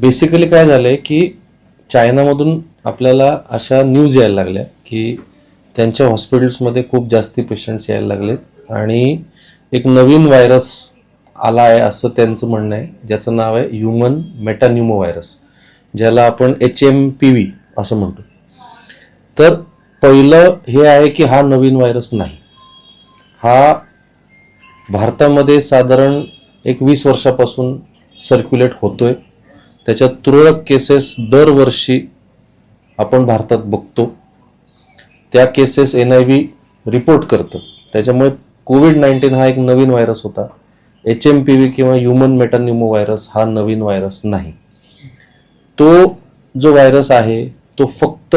Basically काय झालंय की चायनामधून आपल्याला अशा न्यूज यायला लागल्या की त्यांच्या हॉस्पिटल्समध्ये खूप जास्ती पेशंट्स यायला लागलेत. आणि एक नवीन व्हायरस आला आहे असं त्यांचं म्हणणं आहे. ज्याचं नाव आहे ह्युमन मेटान्युमो व्हायरस ज्याला आपण एच एम पी व्ही असं म्हणतो. तर पहिलं हे आहे की हा नवीन व्हायरस नाही. हा भारतामध्ये साधारण एक वीस वर्षापासून सर्क्युलेट होतोय. त्याच्या तुरळक केसेस दरवर्षी आपण भारतात बघतो. त्या cases N I V report करतं. त्याच्यामुळे कोविड नाईन्टीन हा एक नवीन व्हायरस होता. एच एम पी व्ही किंवा ह्युमन मेटान्युमो व्हायरस हा नवीन व्हायरस नाही. तो जो व्हायरस आहे तो फक्त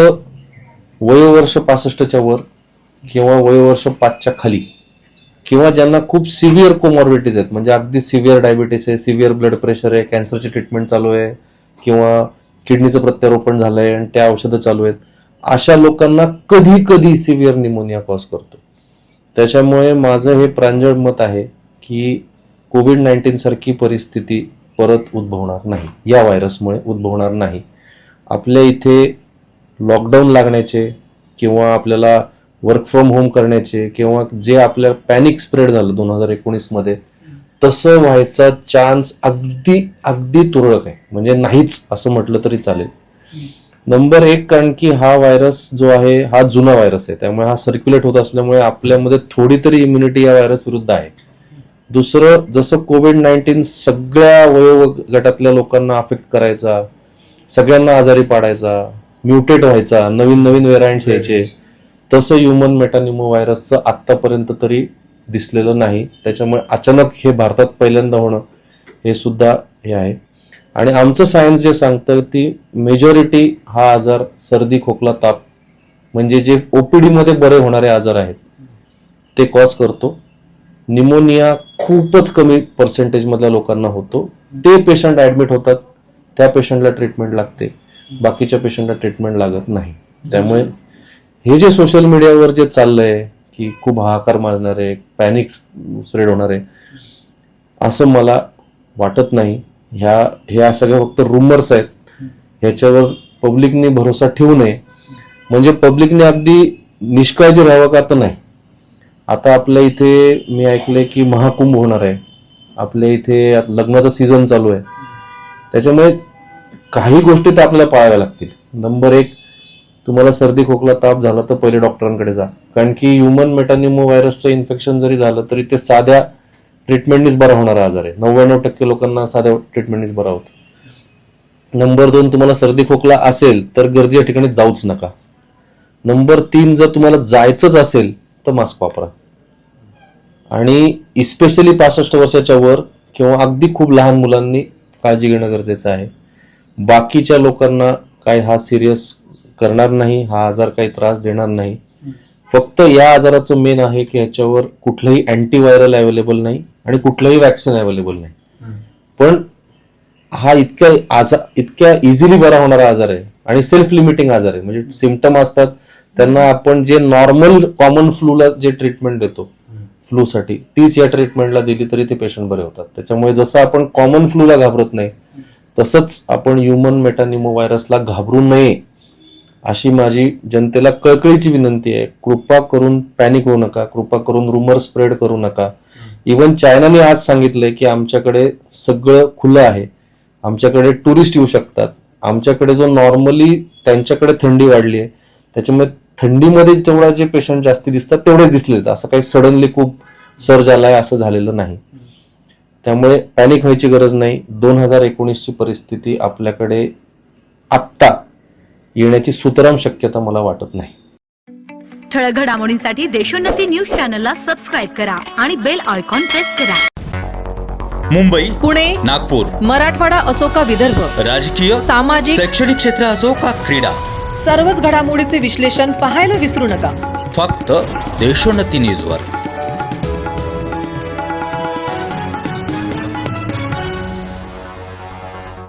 वयोवर्ष पासष्टच्या वर किंवा वयोवर्ष पाचच्या खाली किंवा ज्यांना खूप सिव्हिअर कोमॉर्बिटीज आहेत म्हणजे अगदी सिव्हिअर डायबिटीस आहे सिव्हिअर ब्लड प्रेशर आहे कॅन्सरची ट्रीटमेंट चालू आहे किंवा किडनीचं प्रत्यारोपण झालं आहे आणि त्या औषधं चालू आहेत अशा लोकांना कधी कधी सिव्हिअर निमोनिया कॉज करतो. त्याच्यामुळे माझं हे प्रांजळ मत आहे की कोविड नाईन्टीन सारखी परिस्थिती परत उद्भवणार नाही. या व्हायरसमुळे उद्भवणार नाही. आपल्या इथे लॉकडाऊन लागण्याचे किंवा आपल्याला वर्क फ्रॉम होम करण्याचे किंवा जे आपल्या पॅनिक स्प्रेड झालं दोन हजार एकोणीसमध्ये तसं व्हायचा चान्स अगदी अगदी तुरळक आहे. म्हणजे नाहीच असं म्हटलं तरी चालेल. नंबर एक कारण की हा व्हायरस जो आहे हा जुना व्हायरस आहे. त्यामुळे हा सर्क्युलेट होत असल्यामुळे आपल्यामध्ये थोडी तरी इम्युनिटी या व्हायरस विरुद्ध आहे. दुसरं जसं कोविड नाईन्टीन सगळ्या वयोगटातल्या लोकांना अफेक्ट करायचा सगळ्यांना आजारी पाडायचा म्युटेट व्हायचा नवीन नवीन व्हेरायंट्स यायचे तसं ह्युमन मेटानिमो व्हायरसचं आत्तापर्यंत तरी दिसलेलं नाही. त्याच्यामुळे अचानक हे भारतात पहिल्यांदा होणं हे सुद्धा हे आहे. आणि आमचं सायन्स जे सांगतं ती मेजॉरिटी हा आजार सर्दी खोकला ताप म्हणजे जे ओपीडीमध्ये बरे होणारे आजार आहेत ते कॉज करतो. निमोनिया खूपच कमी पर्सेंटेजमधल्या लोकांना होतो. ते पेशंट ॲडमिट होतात त्या पेशंटला ट्रीटमेंट लागते. बाकीच्या पेशंटला ट्रीटमेंट लागत नाही. त्यामुळे हे जे सोशल मीडियावर जे चाललंय की खूप हाहाकार माजणार आहे पॅनिक स्प्रेड होणार आहे असं मला वाटत नाही. ह्या ह्या सगळ्या फक्त रुमर्स आहेत. ह्याच्यावर पब्लिकने भरोसा ठेवू नये. म्हणजे पब्लिकने अगदी निष्काळजी राहावं का तर नाही. आता आपल्या इथे मी ऐकलंय की महाकुंभ होणार आहे. आपल्या इथे आता लग्नाचा सीझन चालू आहे. त्याच्यामुळे काही गोष्टी तर आपल्याला पाळाव्या लागतील. नंबर एक तुम्हाला सर्दी खोकला ताप झाला तर पहिले डॉक्टरांकडे जा. कारण की ह्युमन मेटानिमो व्हायरसचं इन्फेक्शन जरी झालं तरी ते साध्या ट्रीटमेंटनीच बरा होणारा आजार आहे. नव्याण्णव टक्के लोकांना साध्या ट्रीटमेंटनीच बरा होतो. नंबर दोन तुम्हाला सर्दी खोकला असेल तर गरजेच्या ठिकाणी जाऊच नका. नंबर तीन जर तुम्हाला जायचंच असेल तर मास्क वापरा. आणि इस्पेशली पासष्ट वर्षाच्या वर किंवा अगदी खूप लहान मुलांनी काळजी घेणं गरजेचं आहे. बाकीच्या लोकांना काय हा सिरियस करणार नाही हा आजार काही त्रास देणार नाही. फक्त या आजाराचं मेन आहे की ह्याच्यावर कुठलंही अँटीव्हायरल अवेलेबल नाही आणि कुठलंही वॅक्सिन अवेलेबल नाही. पण हा इतक्या आजार इतक्या इझिली बरा होणारा आजार आहे आणि सेल्फ लिमिटिंग आजार आहे. म्हणजे सिमटम असतात त्यांना आपण जे नॉर्मल कॉमन फ्लूला जे ट्रीटमेंट देतो फ्लूसाठी तीच या ट्रीटमेंटला दिली तरी ते पेशंट बरे होतात. त्याच्यामुळे जसं आपण कॉमन फ्लूला घाबरत नाही तसंच आपण ह्युमन मेटानिमो व्हायरसला घाबरू नये. अशी माझी जनतेला कळकळीची विनंती आहे. कृपा करून पॅनिक होऊ नका. कृपा करून रुमर स्प्रेड करू नका. इवन चायनाने आज सांगितलंय की आमच्याकडे सगळं खुलं आहे. आमच्याकडे टुरिस्ट येऊ शकतात. आमच्याकडे जो नॉर्मली त्यांच्याकडे थंडी वाढली आहे त्याच्यामुळे थंडीमध्ये तेवढा जे पेशंट जास्ती दिसतात तेवढेच दिसले असं काही सडनली खूप सर्ज आलाय असं झालेलं नाही. त्यामुळे पॅनिक व्हायची गरज नाही. दोन हजार एकोणीसची परिस्थिती आपल्याकडे आत्ता येण्याची सुतराम शक्यता मला वाटत नाही. ठळक घडामोडींसाठी देशोन्नती न्यूज चॅनलला सबस्क्राईब करा आणि बेल आयकॉन प्रेस करा. मुंबई पुणे नागपूर मराठवाडा असो का विदर्भ राजकीय सामाजिक शैक्षणिक क्षेत्र असो का क्रीडा सर्वच घडामोडीचे विश्लेषण पाहायला विसरू नका. फक्त देशोन्नती न्यूजवर.